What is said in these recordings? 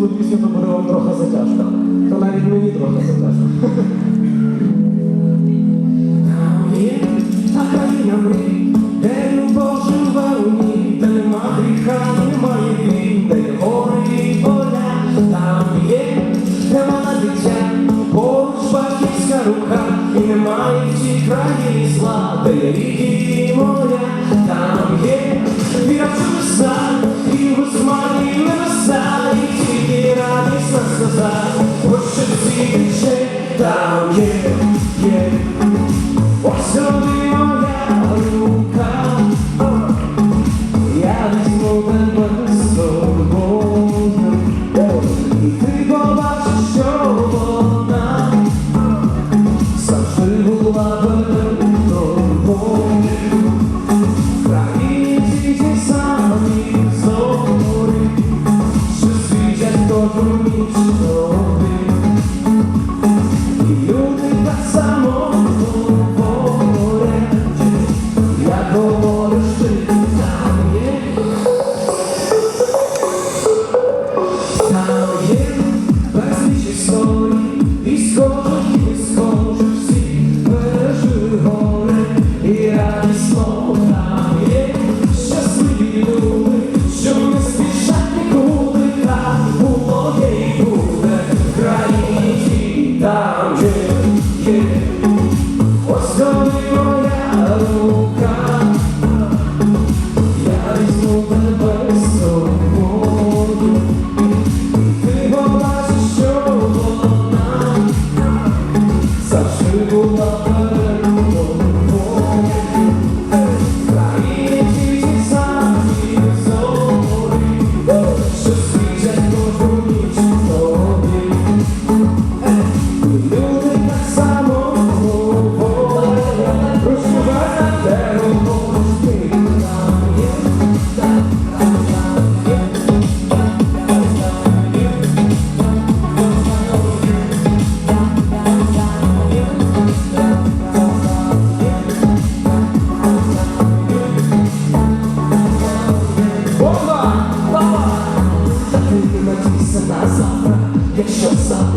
цілу пісню, то буде вам трохи затяжка. То навіть мені трохи затяжка. Там є та країна де любов живе у ній, де гріха, немає війн, де гори і. Там є, де мала дитя, поруч батьківська рука, і немає в цій країні зла, де є ріки і моря. Там завжди є. Ось тобі моя рука, я візьму тебе з собою. Ти побачиш, що вона завжди була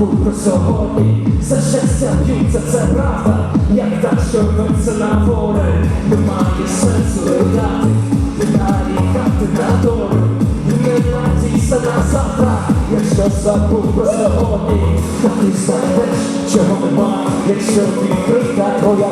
про сьогодні, за щастя б'ються, це правда, як так, що рветься на воле, немає сенсу ридати, не нарікати на долю, не надійся на завтра, якщо забув про сьогодні, та ти знайдеш, чого нема, якщо відкрита твоя